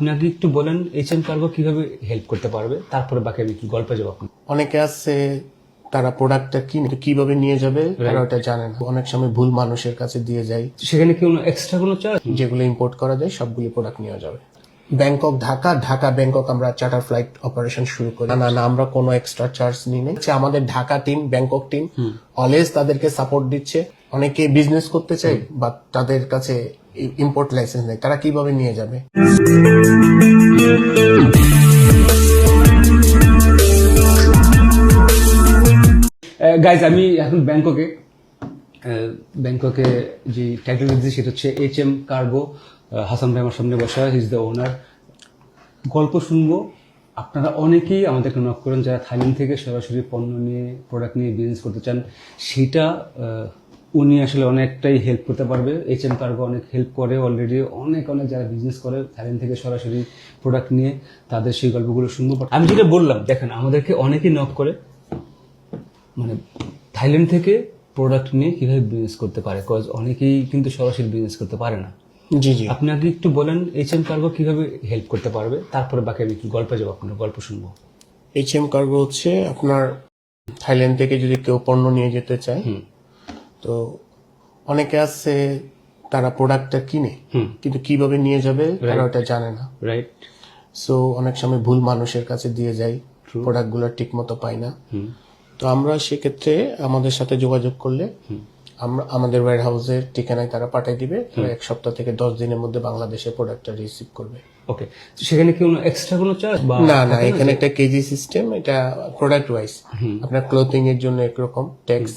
আপনি আগে একটু বলেন এইচ এম কার্গো কীভাবে হেল্প করতে পারবে? তারপরে বাকি আমি একটু গল্পে যাব আপনার। অনেকে আছে তারা প্রোডাক্টটা কিনে কীভাবে নিয়ে যাবে তারা ওটা জানে না। অনেক সময় ভুল মানুষের কাছে দিয়ে যায়। সেখানে কি কোনো এক্সট্রা কোনো চার্জ যেগুলো ইম্পোর্ট করা যায় সবগুলি প্রোডাক্ট নিয়ে যাবে। ব্যাংকক ঢাকা ঢাকা ব্যাংকক আমরা চার্টার ফ্লাইট অপারেশন শুরু করি। না না আমরা কোনো এক্সট্রা চার্জ নিই না হচ্ছে আমাদের Dhaka team Bangkok team always তাদেরকে সাপোর্ট দিচ্ছে। অনেকে বিজনেস করতে চায় বা তাদের কাছে ইম্পোর্ট লাইসেন্স নেই তারা কীভাবে নিয়ে যাবে? গাইজ আমি এখন ব্যাংককে ব্যাংককে যে টাইটেল দিচ্ছি সেটা হচ্ছে এইচ এম কার্গো হাসান ভাই আমার সামনে বসা ইজ দ্য ওনার গল্প শুনব। আপনারা অনেকেই আমাদেরকে নক করেন যারা থাইল্যান্ড থেকে সরাসরি পণ্য নিয়ে প্রোডাক্ট নিয়ে বিজনেস করতে চান সেটা আহ, উনি আসলে অনেকটাই হেল্প করতে পারবে। এইচ এম কার্গো অনেক হেল্প করে অলরেডি অনেক অনেক যারা বিজনেস করে থাইল্যান্ড থেকে সরাসরি প্রোডাক্ট নিয়ে তাদের সেই গল্পগুলো শুনব। আমি যেটা বললাম দেখেন আমাদেরকে অনেকেই নক করে। মানে থাইল্যান্ড থেকে প্রোডাক্ট নিয়ে কীভাবে বিজনেস করতে পারে? কজ অনেকেই কিন্তু সরাসরি বিজনেস করতে পারে না। জি জি। আপনি আগে একটু বলেন এইচ এম কার্গো কীভাবে হেল্প করতে পারবে? তারপরে বাকি আমি একটু গল্পে যাব আপনার গল্প শুনব। এইচ এম কার্গো হচ্ছে আপনার থাইল্যান্ড থেকে যদি কেউ পণ্য নিয়ে যেতে চায়। তো অনেকে আছে তারা প্রোডাক্টটা কিনে। কিন্তু কীভাবে নিয়ে যাবে তারা ওটা জানে না। রাইট সো অনেক সময় ভুল মানুষের কাছে দিয়ে যাই প্রোডাক্টগুলো ঠিক মতো পাই না। তো আমরা সেক্ষেত্রে আমাদের সাথে যোগাযোগ করলে আমরা আমাদের ওয়্যার হাউসের ঠিকানায় তারা পাঠিয়ে দিবে তারা এক সপ্তাহ থেকে দশ দিনের মধ্যে বাংলাদেশে প্রোডাক্টটা রিসিভ করবে। ওকে সেখানে কি কোনো এক্সট্রা কোনো চার্জ না না এখানে একটা কেজি সিস্টেম এটা প্রোডাক্ট ওয়াইজ আপনার ক্লোথিং এর জন্য একরকম ট্যাক্স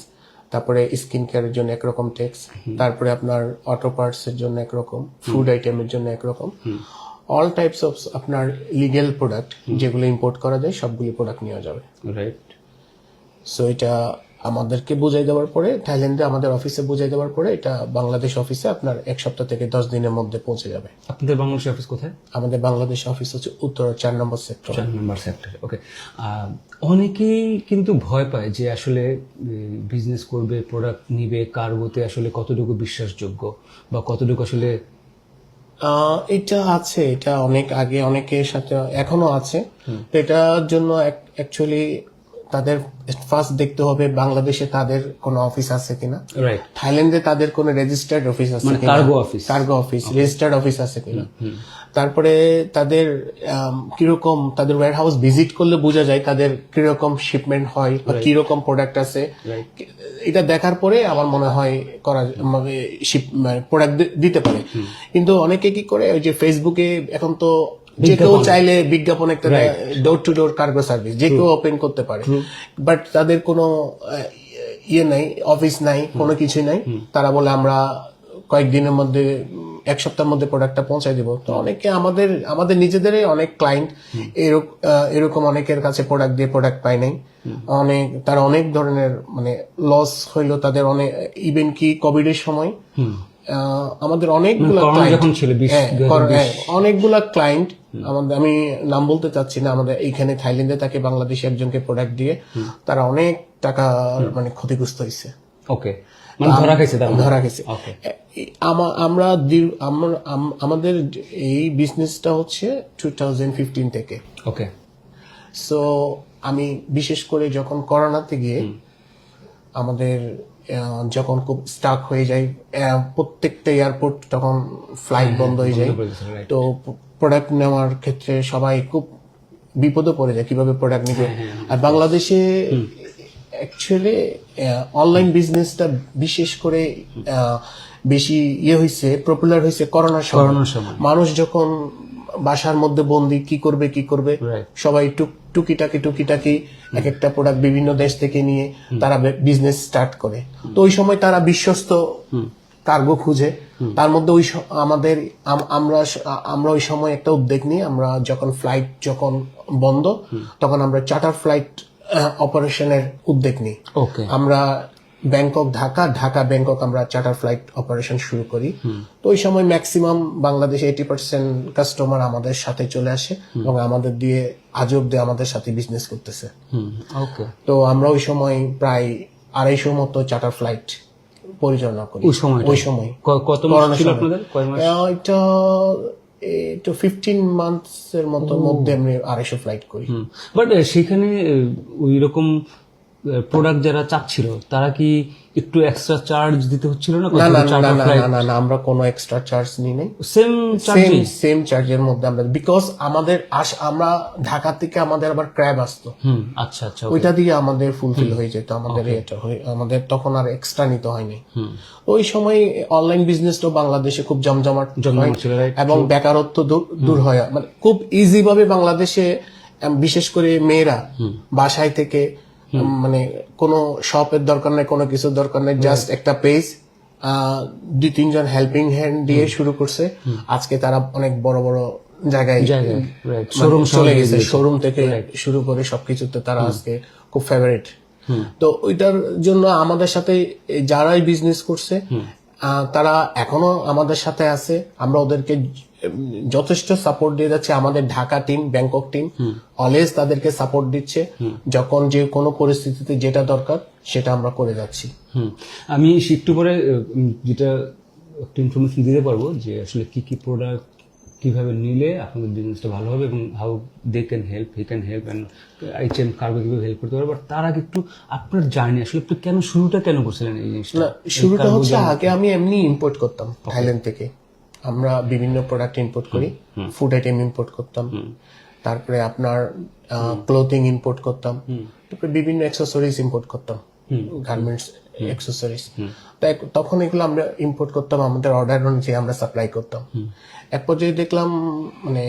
তারপরে স্কিন কেয়ারের জন্য একরকম ট্যাক্স তারপরে আপনার অটো পার্টস এর জন্য একরকম ফুড আইটেমের জন্য একরকম। অল টাইপস অফ আপনার লিগেল প্রোডাক্ট যেগুলো ইম্পোর্ট করা যায় সবগুলি প্রোডাক্ট নেওয়া যাবে। রাইট সো এটা আমাদেরকে বুঝাই দেওয়ার পরে থাইল্যান্ডে আমাদের অফিসে বুঝাই দেওয়ার পরে এটা বাংলাদেশ অফিসে আপনার এক সপ্তাহ থেকে দশ দিনের মধ্যে পৌঁছে যাবে। আপনাদের বাংলাদেশ অফিস কোথায়? আমাদের বাংলাদেশ অফিস হচ্ছে উত্তর চার নম্বর সেক্টর চার নাম্বার সেক্টর ওকে অনেকেই কিন্তু ভয় পায় যে আসলে বিজনেস করবে প্রোডাক্ট নিবে কার্গোতে আসলে কতটুকু বিশ্বাসযোগ্য বা কতটুকু আসলে এটা আছে এটা অনেক আগে অনেকের সাথে এখনও আছে। তো এটার জন্য অ্যাকচুয়ালি তাদের ফার্স্ট দেখতে হবে বাংলাদেশে তাদের কোনো অফিস আছে কিনা। থাইল্যান্ডে তাদের কোনো রেজিস্টার্ড অফিস আছে মানে কিনা। Cargo office cargo office registered office আছে কিনা। তারপরে তাদের কীরকম তাদের ওয়্যার হাউস ভিজিট করলে বোঝা যায় তাদের কীরকম শিপমেন্ট হয় বা কীরকম প্রোডাক্ট আছে। এটা দেখার পরে আমার মনে হয় করা শিপ প্রোডাক্ট দিতে পারে। কিন্তু অনেকে কি করে ওই যে ফেসবুকে এখন তো যে কেউ চাইলে বিজ্ঞাপন একটা door to door cargo service যে কেউ ওপেন করতে পারে। বাট তাদের কোনো ইয়ে নাই অফিস নাই কোনো কিছু নাই। তারা বলে আমরা কয়েকদিনের মধ্যে এক সপ্তাহের মধ্যে প্রোডাক্টটা পৌঁছায় দিব। তো অনেকে আমাদের আমাদের নিজেদেরই অনেক ক্লায়েন্ট এরকম অনেকের কাছে প্রোডাক্ট দিয়ে প্রোডাক্ট পায় নাই। অনেক তারা অনেক ধরনের মানে লস হইল তাদের অনেক ইভেন কি কোভিড এর সময় আমাদের অনেকগুলো যখন ছিল বিশ হ্যাঁ, হ্যাঁ, অনেকগুলা ক্লায়েন্ট আমাদের আমি নাম বলতে চাচ্ছি না আমাদের এইখানে থাইল্যান্ডে তাকে বাংলাদেশে একজনকে প্রোডাক্ট দিয়ে তারা অনেক টাকা মানে ক্ষতিগ্রস্ত হয়েছে। ওকে মানে ধরা খাইছে আমা- আমরা দীর- আমরা- আম- আমাদের এই বিজনেসটা হচ্ছে টু থেকে। ওকে সো আমি বিশেষ করে যখন করোনাতে গিয়ে আমাদের যখন খুব স্টাক হয়ে যায় প্রত্যেকটা এয়ারপোর্ট তখন ফ্লাইট বন্ধ হয়ে যায়. তো প্রোডাক্ট নেওয়ার ক্ষেত্রে সবাই খুব বিপদে পড়ে যায় কীভাবে প্রোডাক্ট নিবে। আর বাংলাদেশে অ্যাকচুয়ালি অনলাইন বিজনেসটা বিশেষ করে বেশি ইয়ে হয়েছে পপুলার হয়েছে করোনার সময়। মানুষ যখন বাসার মধ্যে বন্দি কি করবে কি করবে সবাই টুক টুকিটাকি টুকিটাকি এক একটা প্রোডাক্ট বিভিন্ন দেশ থেকে নিয়ে তারা বিজনেস স্টার্ট করে। তো ওই সময় তারা বিশ্বস্ত কার্গো খুঁজে। তার মধ্যে ওই আমাদের আমরা আমরা ওই সময় একটা উদ্যোগ নিই আমরা যখন ফ্লাইট যখন বন্ধ তখন আমরা চার্টার ফ্লাইট অপারেশনের উদ্যোগ নিই। ওকে আমরা ব্যাংকক ঢাকা ঢাকা ব্যাংকক আমরা চার্টার ফ্লাইট অপারেশন শুরু করি। তো ওই সময় ম্যাক্সিমাম বাংলাদেশে এইটি পার্সেন্ট কাস্টমার আমাদের সাথে চলে আসে এবং আমাদের দিয়ে আজব দিয়ে আমাদের সাথে বিজনেস করতেছে। তো আমরা ওই সময় প্রায় আড়াইশো মতো চার্টার ফ্লাইট পরিচালনা করি। ওই সময়। কত মাস ছিল আপনাদের? কয় মাস? এটা তো ফিফটিন মান্থস এর মতো মধ্যে আমি আড়াইশো ফ্লাইট করি। বাট সেখানে ওই রকম প্রোডাক্ট যারা চাচ্ছিল তারা কি একটু এক্সট্রা চার্জ দিতে হচ্ছিল না? না না না না না, আমরা কোনো এক্সট্রা চার্জ নিই নাই। সেম সেম সেম চার্জের মধ্যে আমরা বিকজ আমাদের আস আমরা ঢাকা থেকে আমাদের আবার ক্র্যাব আসতো। হুম আচ্ছা আচ্ছা ওইটা দিয়ে আমাদের ফুলফিল হয়ে যেত আমাদের এটা হয়ে আমাদের তখন আর এক্সট্রা নিতে হয়নি। ওই সময় অনলাইন বিজনেসটাও বাংলাদেশে খুব জমজমাট? এবং বেকারত্ব দূর- হয়। মানে খুব ইজি ভাবে বাংলাদেশে বিশেষ করে মেয়েরা বাসায় থেকে মানে কোনো শপের দরকার নাই কোনো কিছুর দরকার নাই জাস্ট একটা পেজ দুই তিনজন হেল্পিং হ্যান্ড দিয়ে শুরু করছে। আজকে তারা অনেক বড় বড় জায়গায় right. মানে চলে গেছে শোরুম থেকে শুরু করে সবকিছুতে তারা আজকে খুব ফেভারিট তো ওইটার জন্য আমাদের সাথে যারাই বিজনেস করছে তারা এখনও আমাদের সাথে আছে আমরা ওদেরকে যথেষ্ট সাপোর্ট দিয়ে যাচ্ছে আমাদের Dhaka team Bangkok team always তাদেরকে সাপোর্ট দিচ্ছে। যখন যে কোনো পরিস্থিতিতে যেটা দরকার সেটা আমরা করে যাচ্ছি। আমি একটু পরে যেটা একটা ইনফরমেশন দিতে পারব যে আসলে কি কি প্রোডাক্ট কীভাবে নিলে আপনাদের বিজনেসটা ভালো হবে এবং how they can help he can help and H M cargo কীভাবে হেল্প করতে পারবে বাট তার আগে একটু আপনার জার্নি আসলে আপনি কেন শুরুটা কেন করছিলেন এই জিনিসটা? না শুরুটা হচ্ছে আগে আমি এমনি ইম্পোর্ট করতাম থাইল্যান্ড থেকে। আমরা বিভিন্ন প্রোডাক্ট ইম্পোর্ট করি। ফুড আইটেম ইম্পোর্ট করতাম। তারপরে আপনার ক্লোথিং ইম্পোর্ট করতাম। তারপরে বিভিন্ন অ্যাক্সেসরিজ ইম্পোর্ট করতাম। গার্মেন্টস অ্যাক্সেসরিজ তখন এগুলো আমরা ইম্পোর্ট করতাম আমাদের অর্ডার অনুযায়ী আমরা সাপ্লাই করতাম। এক পর্যায়ে দেখলাম মানে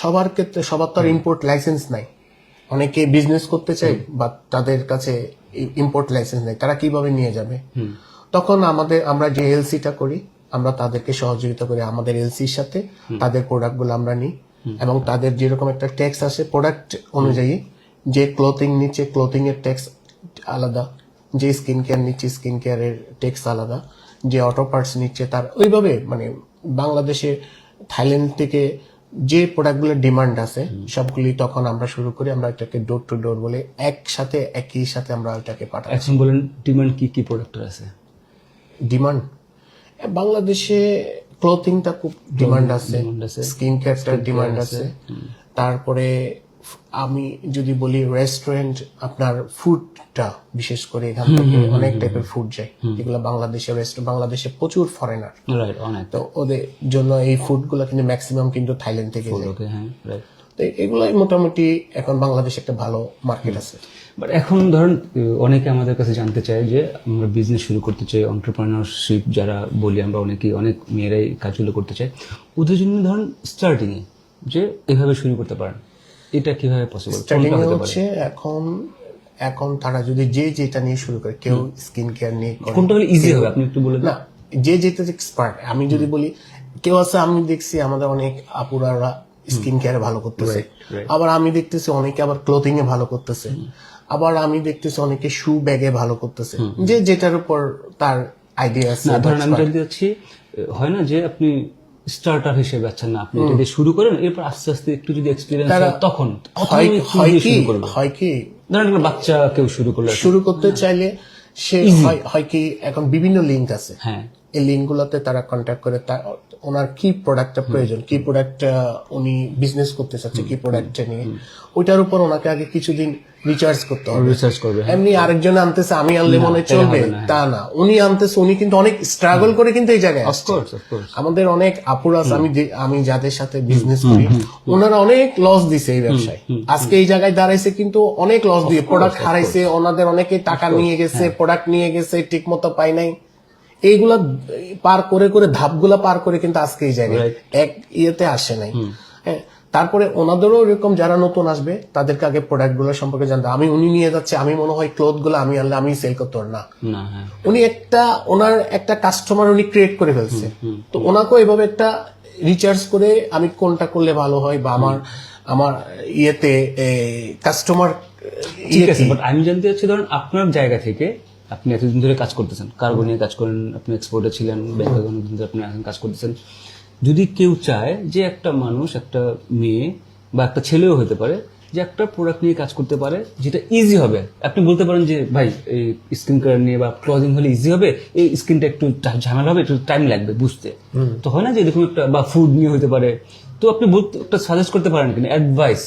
সবার ক্ষেত্রে সবার তো আর ইম্পোর্ট লাইসেন্স নাই। অনেকে বিজনেস করতে চায় বা তাদের কাছে ইম্পোর্ট লাইসেন্স নেই। তারা কীভাবে নিয়ে যাবে? তখন আমাদের আমরা যে এলসিটা করি আমরা তাদেরকে সহযোগিতা করি আমাদের এলসির সাথে তাদের প্রোডাক্টগুলো আমরা নিই এবং তাদের যেরকম একটা ট্যাক্স আসে প্রোডাক্ট অনুযায়ী যে ক্লোথিং নিচ্ছে ক্লোথিং এর ট্যাক্স আলাদা যে স্কিন কেয়ার নিচ্ছে স্কিন কেয়ারের ট্যাক্স আলাদা যে অটো পার্টস নিচ্ছে তার ওইভাবে মানে বাংলাদেশে থাইল্যান্ড থেকে যে প্রোডাক্টগুলোর ডিমান্ড আছে সবগুলি তখন আমরা শুরু করি আমরা এটাকে ডোর টু ডোর বলে একসাথে একই সাথে আমরা ওটাকে পাঠাই। এখন বলেন ডিমান্ড কি কি প্রোডাক্টের আছে? ডিমান্ড বাংলাদেশে ক্লোথিংটা খুব ডিমান্ড আছে স্কিন কেয়ারটার ডিমান্ড আছে তারপরে আমি যদি বলি রেস্টুরেন্ট আপনার ফুডটা বিশেষ করে এখান থেকে অনেক টাইপের ফুড যায়। যেগুলো বাংলাদেশে রেস্টুরেন্ট বাংলাদেশে প্রচুর ফরেনার তো ওদের জন্য এই ফুডগুলো কিন্তু ম্যাক্সিমাম কিন্তু থাইল্যান্ড থেকে যায়। হ্যাঁ তো এগুলাই মোটামুটি এখন বাংলাদেশে একটা ভালো মার্কেট আছে। বাট এখন ধরুন অনেকে আমাদের কাছে জানতে চায় যে আমরা বিজনেস শুরু করতে চাই অন্টারপ্রেনারশিপ যারা বলি আমরা অনেকেই অনেক মেয়েরাই কাজগুলো করতে চাই ওদের জন্য ধরুন স্টার্টিং যে এভাবে শুরু করতে পারেন এটা কীভাবে পসিবল স্টার্টিং হচ্ছে এখন এখন তারা যদি যে যেটা নিয়ে শুরু করে কেউ স্কিন কেয়ার নিয়ে কোনটা হলে ইজি হবে? আপনি একটু বলে না যে যেটা এক্সপার্ট আমি যদি বলি কেউ আছে আমি দেখছি আমাদের অনেক আপুরারা স্কিন কেয়ারে ভালো করতেছে। আবার আমি দেখতেছি অনেকে আবার ক্লোথিং এ ভালো করতেছে। আবার আমি দেখতেছি অনেকে শু ব্যাগে ভালো করতেছে। যে যেটার উপর তার আইডিয়া আছে ধরেন আমি চাচ্ছি আহ, হয় না যে আপনি স্টার্টার হিসেবে আছেন না আপনি দিয়ে শুরু করেন এরপর আস্তে আস্তে একটু যদি এক্সপিরিয়েন্স হয় তখন হয় হয় কি হয় কি? ধরেন একটা বাচ্চা কেউ শুরু করল শুরু করতে চাইলে সে হয় হয় কি এখন বিভিন্ন লিঙ্ক আছে। হ্যাঁ। এই লিঙ্ক গুলোতে তারা কন্ট্যাক্ট করে তা ওনার কি প্রোডাক্টটা প্রয়োজন কি প্রোডাক্ট উনি বিজনেস করতে চাচ্ছে কি প্রোডাক্টটা নিয়ে। ওইটার উপর ওনাকে আগে কিছুদিন রিচার্জ করতে হবে। রিসার্চ করবে এমনি আরেকজন আনতেছে আমি আনলে মনে চলবে তা না। উনি আনতেছে উনি কিন্তু অনেক স্ট্রাগল করে কিন্তু এই জায়গায় আমাদের অনেক আপুরাস আমি আমি যাদের সাথে বিজনেস করি ওনারা অনেক লস দিছে এই ব্যবসায়। আজকে এই জায়গায় দাঁড়াইছে কিন্তু অনেক লস দিয়ে প্রোডাক্ট হারাইছে ওনাদের অনেকে টাকা নিয়ে গেছে প্রোডাক্ট নিয়ে গেছে ঠিক মতো পাই নাই। এইগুলা পার করে করে ধাপগুলা পার করে কিন্তু আজকে এই জায়গায় এক ইয়েতে আসে নাই। হ্যাঁ, তারপরে ওনাদেরও এরকম যারা নতুন আসবে তাদেরকে আগে প্রোডাক্টগুলো সম্পর্কে জানতে। আমি উনি নিয়ে যাচ্ছে আমি মনে হয় ক্লোথগুলো আমি আনলে আমি সেল করতে না। হ্যাঁ। উনি একটা ওনার একটা কাস্টমার উনি ক্রিয়েট করে ফেলছে। তো ওনাকেও এভাবে একটা রিচার্জ করে আমি কোনটা করলে ভালো হয় বা আমার আমার ইয়েতে কাস্টমার ঠিক আছে বাট আমি জানতে চাচ্ছি ধরুন আপনার জায়গা থেকে আপনি এতদিন ধরে কাজ করতেছেন কার্গো নিয়ে কাজ করেন আপনি এক্সপোর্টে ছিলেন ব্যাংকে অনেকদিন ধরে আপনি এখন কাজ করতেছেন। যদি কেউ চায় যে একটা মানুষ একটা মেয়ে বা একটা ছেলেও হতে পারে যে একটা প্রোডাক্ট নিয়ে কাজ করতে পারে যেটা ইজি হবে। আপনি বলতে পারেন যে ভাই এই স্কিন কেয়ার নিয়ে বা ক্লজিং হলে ইজি হবে এই স্কিনটা একটু ঝামেলা হবে একটু টাইম লাগবে বুঝতে। তো হয় না যে এরকম একটা বা ফুড নিয়ে হতে পারে। তো আপনি বলতে একটা সাজেস্ট করতে পারেন কিনা? অ্যাডভাইস